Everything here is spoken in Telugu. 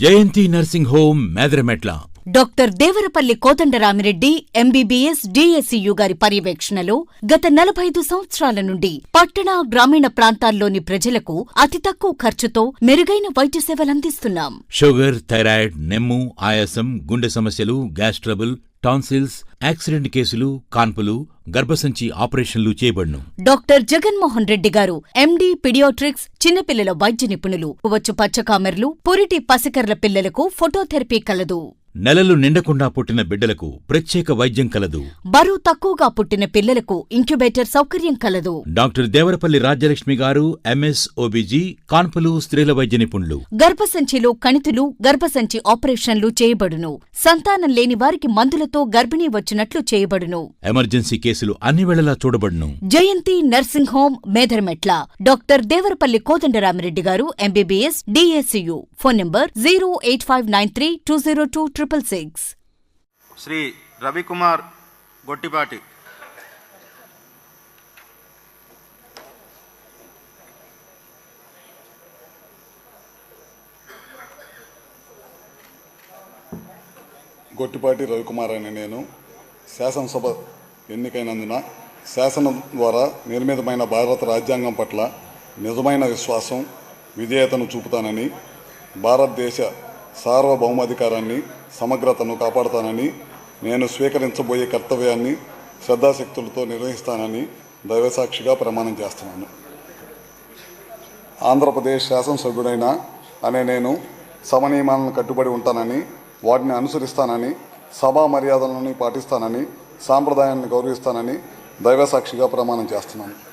Jayanthi nursing home Medarametla. Doctor Devarapalli Kodandaramireddy MBBS DSCU గారి పర్యవేక్షణలో గత నలభై ఐదు సంవత్సరాల నుండి పట్టణ గ్రామీణ ప్రాంతాల్లోని ప్రజలకు అతి తక్కువ ఖర్చుతో మెరుగైన వైద్య సేవలందిస్తున్నాం షుగర్ థైరాయిడ్ నెమ్ము ఆయాసం గుండె సమస్యలు గ్యాస్ ట్రబుల్ టాన్సిల్స్ యాక్సిడెంట్ కేసులు కాన్పులు గర్భసంచి ఆపరేషన్లు చేయబడును. డాక్టర్ జగన్మోహన్ రెడ్డి గారు ఎండి పిడియాట్రిక్స్ చిన్నపిల్లల వైద్య నిపుణులు వచ్చు పచ్చకామెర్లు పురిటి పసికర్ల పిల్లలకు ఫోటోథెరపీ కలదు. నెలలు నిండకుండా పుట్టిన బిడ్డలకు ప్రత్యేక వైద్యం కలదు. బరువు తక్కువగా పుట్టిన పిల్లలకు ఇంక్యుబేటర్ సౌకర్యం కలదు. డాక్టర్ దేవరపల్లి రాజ్యలక్ష్మి గారు ఎంఎస్ ఓబీజీ కాన్పులు స్త్రీల వైద్య నిపుణులు. గర్భసంచిలో కణితులు గర్భసంచి ఆపరేషన్లు చేయబడును. సంతానం లేని వారికి మందులతో గర్భిణీ వచ్చినట్లు చేయబడును. ఎమర్జెన్సీ కేసులు అన్ని వేళలా చూడబడును. Jayanthi nursing home Medarametla. Doctor Devarapalli Kodandaramireddy గారు MBBS DSCU phone number zero eight five nine three two zero two triple six Sri Ravikumar Gottipati. Gottipati Ravikumar అనే నేను శాసనసభ ఎన్నికైనందున శాసనం ద్వారా నిర్మితమైన భారత రాజ్యాంగం పట్ల నిజమైన విశ్వాసం విధేయతను చూపుతానని భారతదేశ సార్వభౌమాధికారాన్ని సమగ్రతను కాపాడుతానని నేను స్వీకరించబోయే కర్తవ్యాన్ని శ్రద్ధాశక్తులతో నిర్వహిస్తానని దైవసాక్షిగా ప్రమాణం చేస్తున్నాను. ఆంధ్రప్రదేశ్ శాసనసభ్యుడైన అనే నేను సమనియమాలను కట్టుబడి ఉంటానని వాటిని అనుసరిస్తానని సభా మర్యాదలను పాటిస్తానని సాంప్రదాయాన్ని గౌరవిస్తానని దైవసాక్షిగా ప్రమాణం చేస్తున్నాను.